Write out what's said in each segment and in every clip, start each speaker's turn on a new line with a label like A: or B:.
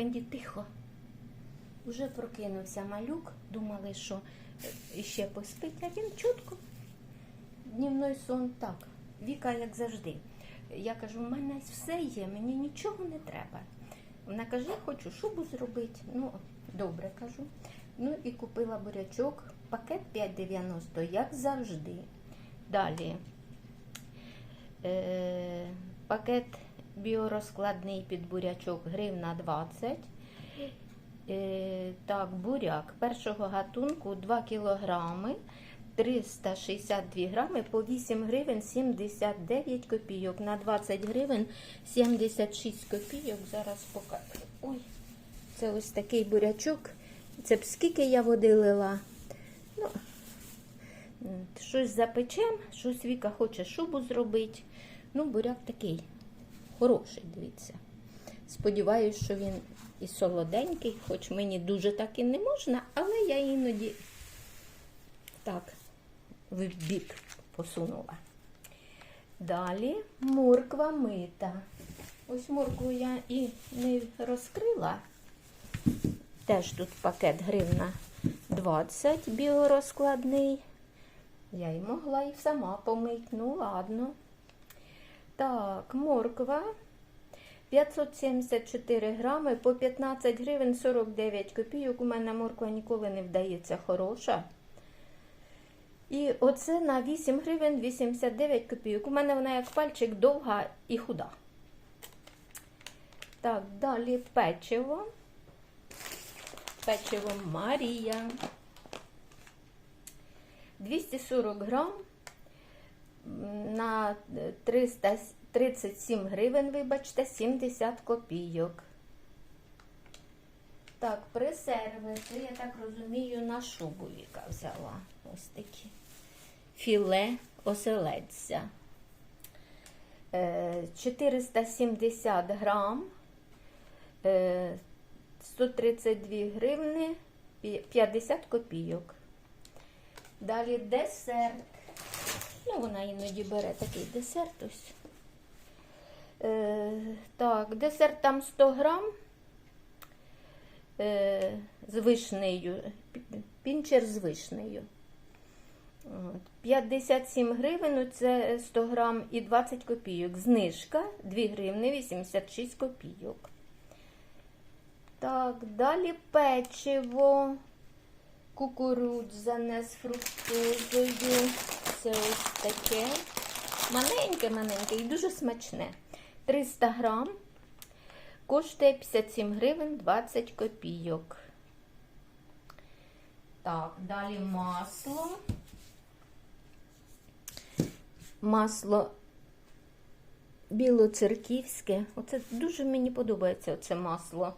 A: Фенді, тихо. Уже прокинувся малюк, думали, що е, ще поспить, а він чутко. Днівний сон так. Віка, як завжди. Я кажу, у мене все є, мені нічого не треба. Вона каже, я хочу шубу зробити. Ну, добре кажу. Ну і купила бурячок, пакет 5,90, як завжди. Далі. Е, пакет біорозкладний під бурячок гривна 20. Е, так, буряк першого гатунку 2 кілограми. 362 грами по 8 гривень 79 копійок. На 20 гривень 76 копійок. Зараз покажу. Ой, це ось такий бурячок. Це б скільки я води лила. Ну, щось запечем, щось Віка хоче шубу зробити. Ну, буряк такий хороший, дивіться. Сподіваюсь, що він і солоденький, хоч мені дуже так і не можна, але я іноді так в бік посунула. Далі морква мита. Ось моркву я і не розкрила. Теж тут пакет гривна 20 біорозкладний. Я й могла і сама помить. Ну, ладно. Так, морква 574 грами по 15 гривень 49 копійок. У мене морква ніколи не вдається хороша. І оце на 8 гривень 89 копійок. У мене вона як пальчик довга і худа. Так, далі печиво. Печиво Марія. 240 грам на 337 гривень, вибачте, 70 копійок. Так, пресерви. Це, я так розумію, на шубу Віка взяла. Ось такі. Філе оселедця. Е, 470 грам. Е, 132 гривни 50 копійок. Далі десерт. Ну, вона іноді бере такий десерт ось. Е, так, десерт там 100 грам е, з вишнею, пінчер з вишнею. 57 гривень, це 100 грам і 20 копійок. Знижка 2 гривни 86 копійок. Так, далі печиво кукурудзяне з фруктозою. Це ось таке. Маленьке-маленьке і дуже смачне. 300 грам. Коштує 57 гривень 20 копійок. Так, далі масло. Масло білоцерківське. Оце дуже мені подобається оце масло.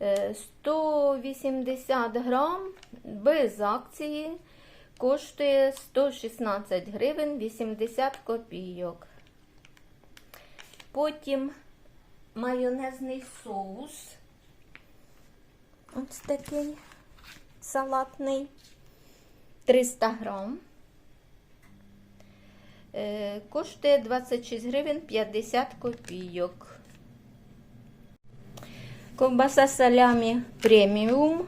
A: Е, 180 грам без акції коштує 116 гривень 80 копійок. Потім майонезний соус. Ось такий салатний. 300 грам. Е, Коштує 26 гривень 50 копійок. Ковбаса салямі преміум.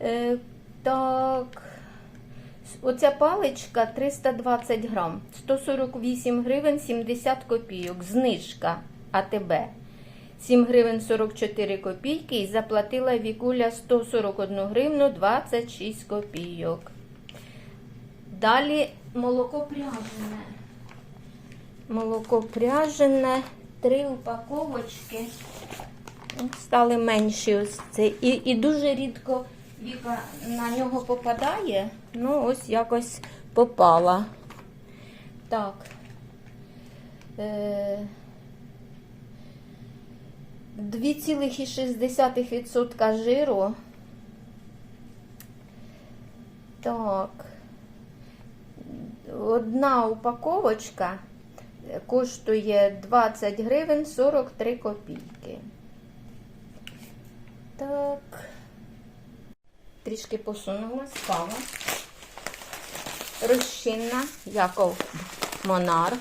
A: Е, так. Оця паличка 320 грам, 148 гривень 70 копійок. Знижка АТБ. 7 гривень 44 копійки і заплатила Вікуля 141 гривну 26 копійок. Далі молоко пряжене. Молоко пряжене, три упаковочки. Стали менші ось це. І, і дуже рідко Віка на нього попадає. Ну, ось якось попала. Так. Е, 2,6% жиру. Так. Одна упаковочка коштує 20 гривень 43 копійки. Так. Трішки посунула, спала. Розчинна Яков Монарх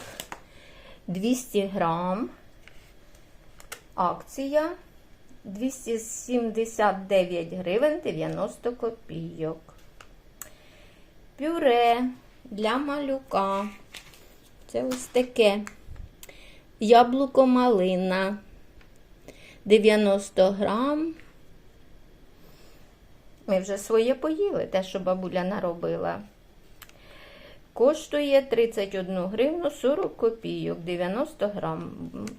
A: 200 грам. Акція 279 гривень 90 копійок. Пюре для малюка. Це ось таке. Яблуко малина 90 грам. Ми вже своє поїли, те, що бабуля наробила. Коштує 31 гривну 40 копійок, 90 грам.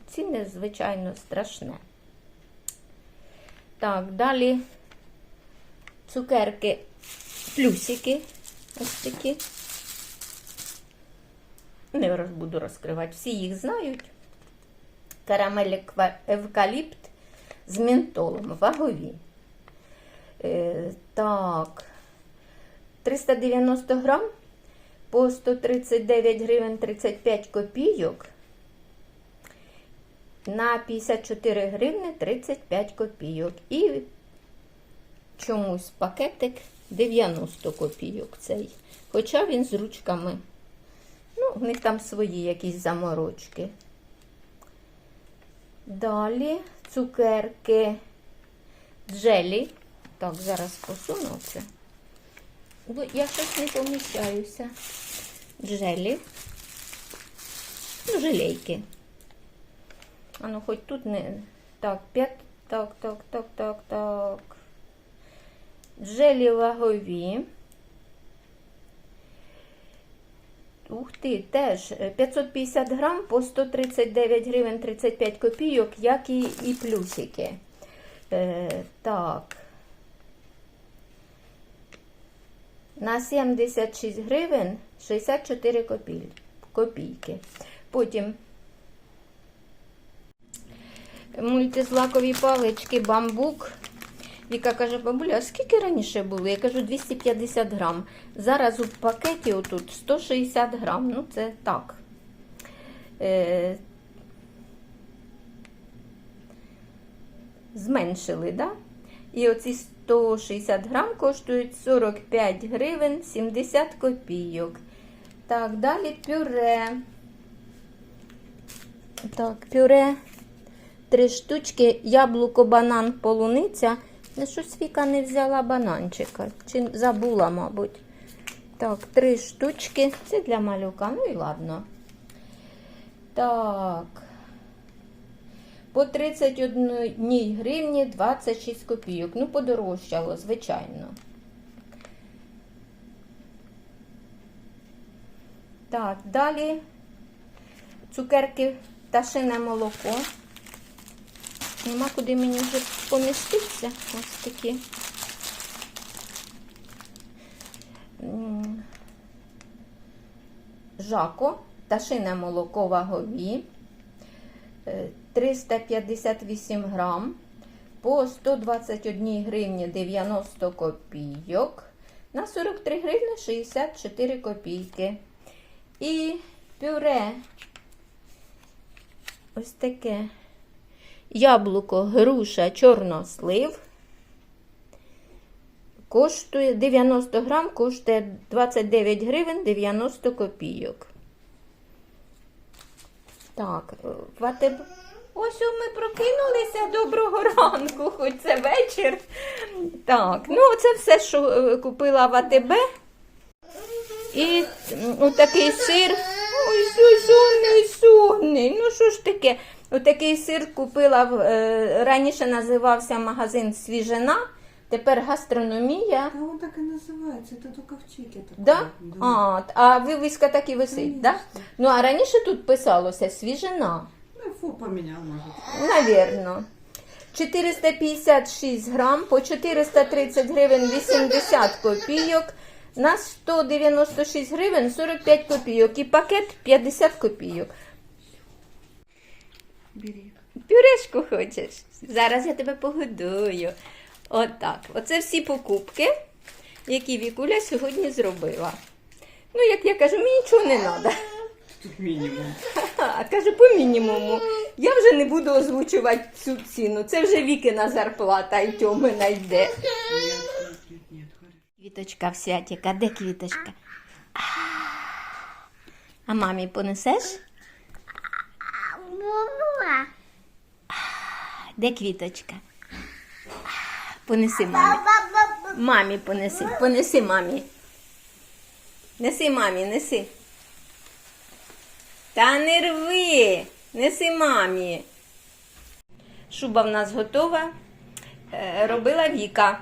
A: Ціни, звичайно, страшне. Так, далі цукерки, плюсики. Ось такі. Не буду розкривати. Всі їх знають. Карамель евкаліпт з ментолом. Вагові. Е, так. 390 грам по 139 гривень 35 копійок. На 54 гривни 35 копійок. І чомусь пакетик 90 копійок цей. Хоча він з ручками. Ну, в них там свої якісь заморочки. Далі цукерки джелі. Так, зараз посуну це. Бо я щось не поміщаюся. Джелі. Ну, желейки. А ну, хоч тут не. Так, п'ять. Так, так, так, так, так. Джелі вагові. Ух ти, теж е, 550 грам по 139 гривень 35 копійок, як і, і плюсики. Е, так. На 76 гривень 64 копій, копійки. Потім мультизлакові палички бамбук. Віка каже, бабуля, а скільки раніше було? Я кажу 250 грам. Зараз у пакеті отут 160 грам. Ну, це так. Е, зменшили, да? І оці 160 грам коштують 45 гривень 70 копійок. Так, далі пюре. Так, пюре. Три штучки, яблуко, банан, полуниця. Ну, щось Віка не взяла бананчика. Чи забула, мабуть. Так, три штучки. Це для малюка. Ну і ладно. Так. По 31 гривні 26 копійок. Ну, подорожчало, звичайно. Так, далі цукерки пташине молоко. Нема куди мені вже поміститися. Ось такі. Жако, пташине молоко вагові. Е, 358 грам по 121 гривні 90 копійок на 43 гривні 64 копійки. І пюре ось таке яблуко, груша, чорнослив. Коштує 90 грам, коштує 29 гривень 90 копійок. Так, в АТБ. Ось ми прокинулися. Доброго ранку, хоч це вечір. Так, ну це все, що е, купила в АТБ. І отакий сир. Ой, сонний, сонний. Ну що ж таке? Отакий сир купила е, раніше називався магазин Свіжина, тепер гастрономія.
B: А он так и называется, это только в такое.
A: Да? А, а вивіска так і висить, да? Ну а раніше тут писалося Свіжина.
B: Поменял, может.
A: Навірно. 456 грам по 430 гривень 80 копійок на 196 гривень 45 копійок і пакет 50 копійок.
B: Бери.
A: Пюрешку хочеш? Зараз я тебе погодую. Отак. Оце всі покупки, які Вікуля сьогодні зробила. Ну, як я кажу, мені нічого не треба.
B: Тут минимум.
A: А каже, по мінімуму. Я вже не буду озвучувати цю ціну. Це вже Вікина зарплата і тьоми найде.
B: Нет, нет, нет, нет, хорошо.
A: Квіточка в святіка, де квіточка? А мамі понесеш? Де квіточка? Понеси мамі. Мамі понеси. Понеси мамі. Неси мамі, неси. Та не рви. Неси мамі. Шуба в нас готова. Е, Робила Віка.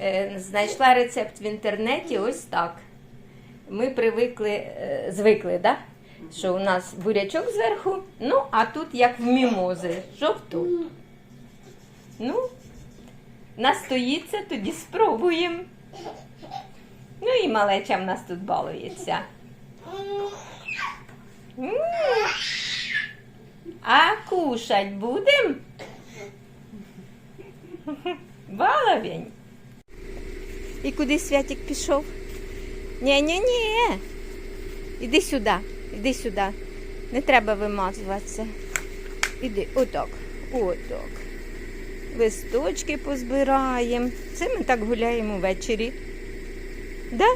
A: Е, Знайшла рецепт в інтернеті ось так. Ми привикли, е, звикли, да? що у нас бурячок зверху, ну, а тут як в мімози, жовту. Ну, настоїться, тоді спробуємо. Ну і малеча в нас тут балується. М. А кушать будем? Баловень. І куди Святик пішов? Ні-ні-ні. Іди сюди, іди сюди. Не треба вимазуватися. Іди, отак, отак. Листочки позбираємо. Це ми так гуляємо ввечері. Да?